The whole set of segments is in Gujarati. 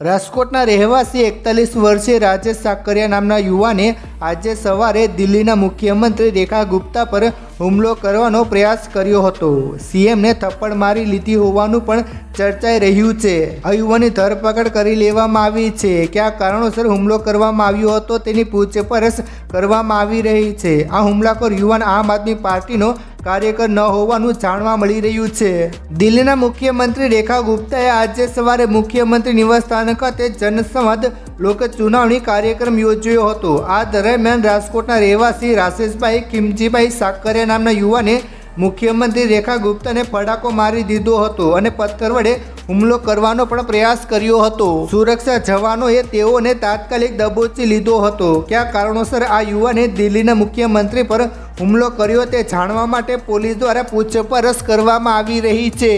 રાજકોટના રહેવાસી એકતાલીસ વર્ષીય રાજેશ સાકરિયા નામના યુવાને આજે સવારે દિલ્હીના મુખ્યમંત્રી રેખા ગુપ્તા પર હુમલો કરવાનો પ્રયાસ કર્યો હતો. સીએમને થપ્પડ મારી લીધી હોવાનું પણ ચર્ચાઈ રહ્યું છે. આ યુવાની ધરપકડ કરી લેવામાં આવી છે. કયા કારણોસર હુમલો કરવામાં આવ્યો હતો તેની પૂછપરછ કરવામાં આવી રહી છે. આ હુમલાખોર યુવાન આમ આદમી પાર્ટીનો કાર્યકર ન હોવાનું જાણવા મળી રહ્યું છે. દિલ્હીના મુખ્યમંત્રી રેખા ગુપ્તાએ આજે સવારે મુખ્યમંત્રી નિવાસસ્થાન ખાતે જનસંવાદ લોક ચુનાવણી કાર્યક્રમ યોજ્યો હતો. આ દરમિયાન રાજકોટના રહેવાસી રાશેશભાઈ કિમજીભાઈ સાકરિયા નામના યુવાને મુખ્યમંત્રી રેખા ગુપ્તાને ફડાકો મારી દીધો હતો અને પથ્થર વડે હુમલો કરવાનો પણ પ્રયાસ કર્યો હતો. સુરક્ષા જવાનોએ તેઓને તાત્કાલિક દબોચી લીધો હતો. કયા કારણોસર આ યુવાને દિલ્હીના મુખ્યમંત્રી પર હુમલો કર્યો તે જાણવા માટે પોલીસ દ્વારા પૂછપરછ કરવામાં આવી રહી છે.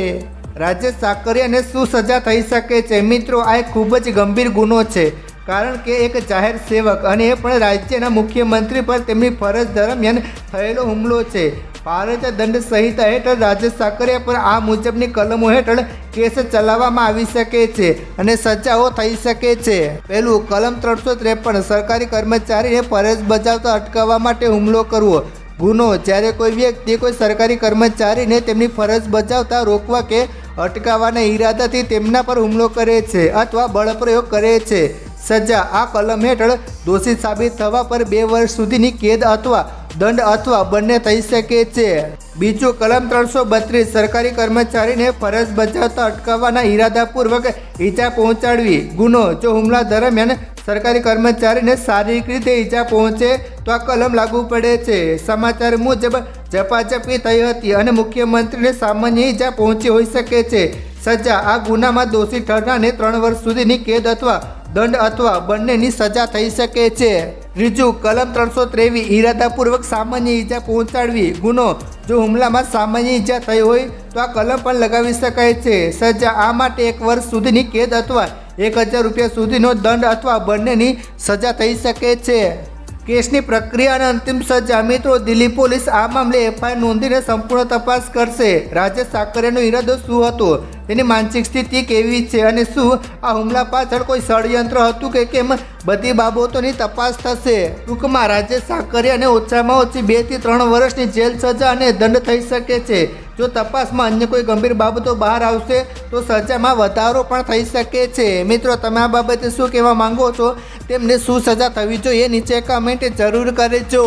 રાજેશ સાકરિયાને શું સજા થઈ શકે છે? મિત્રો, આ એક ખૂબ જ ગંભીર ગુનો છે, કારણ કે એક જાહેર સેવક અને એ પણ રાજ્યના મુખ્યમંત્રી પર તેમની ફરજ દરમિયાન થયેલો હુમલો છે. ભારતીય દંડ સંહિતા હેઠળ રાજેશ સાકરિયા પર આ મુજબની કલમો હેઠળ કેસ ચલાવવામાં આવી શકે છે અને સજાઓ થઈ શકે છે. પહેલું, કલમ ત્રણસો ત્રેપન, સરકારી કર્મચારીને ફરજ બજાવતા અટકાવવા માટે હુમલો કરવો. ગુનો, જ્યારે કોઈ વ્યક્તિ કોઈ સરકારી કર્મચારીને તેમની ફરજ બજાવતા રોકવા કે અટકાવવાના ઈરાદાથી તેમના પર હુમલો કરે છે અથવા બળપ્રયોગ કરે છે. સજા, આ કલમ હેઠળ દોષિત સાબિત થવા પર બે વર્ષ સુધીની કેદ અથવા દંડ અથવા બંને થઈ શકે છે. બીજું, કલમ ત્રણસો બત્રીસ, સરકારી કર્મચારીને ફરજ બજાવતા અટકાવવાના ઈરાદાપૂર્વક ઈજા પહોંચાડવી. ગુનો, જો હુમલા દરમિયાન સરકારી કર્મચારીને શારીરિક રીતે ઈજા પહોંચે, તો આ કલમ લાગુ પડે છે. સમાચાર મુજબ, ઝપાઝપી થઈ હતી અને મુખ્યમંત્રીને સામાન્ય ઈજા પહોંચી હોઈ શકે છે. સજા, આ ગુનામાં દોષી ઠરનારને ત્રણ વર્ષ સુધીની કેદ અથવા દંડ અથવા બંનેની સજા થઈ શકે છે. ત્રીજું કલમ ત્રણસો ત્રેવીસ, ઈરાદાપૂર્વક સામાન્ય ઈજા પહોંચાડવી. ગુનો, જો હુમલામાં સામાન્ય ઈજા થઈ હોય, તો આ કલમ પણ લગાવી શકાય છે. સજા આ માટે એક વર્ષ સુધીની કેદ અથવા એક હજાર રૂપિયા સુધીનો દંડ અથવા બંનેની સજા થઈ શકે છે. કેસની પ્રક્રિયા અને અંતિમ સજા મિત્રો દિલ્હી પોલીસ આ મામલે એફઆઈઆર નોંધીને સંપૂર્ણ તપાસ કરશે. રાજેશ સાકરિયાનો ઈરાદો શું હતો? તેની માનસિક સ્થિતિ કેવી છે અને શું? આ હુમલા પાછળ કોઈ ષડયંત્ર હતું કે કેમ? બધી બાબતોની તપાસ થશે. ટૂંકમાં રાજેશ સાકરિયાને ઓછામાં ઓછી બેથી ત્રણ વર્ષની જેલ સજા અને દંડ થઈ શકે છે. જો તપાસમાં અન્ય કોઈ ગંભીર બાબતો બહાર આવશે, તો સજામાં વધારો પણ થઈ શકે છે. મિત્રો, તમે આ બાબતે શું કહેવા માંગો છો? તેમને શું સજા થવી જોઈએ નીચે કમેન્ટ જરૂર કરજો.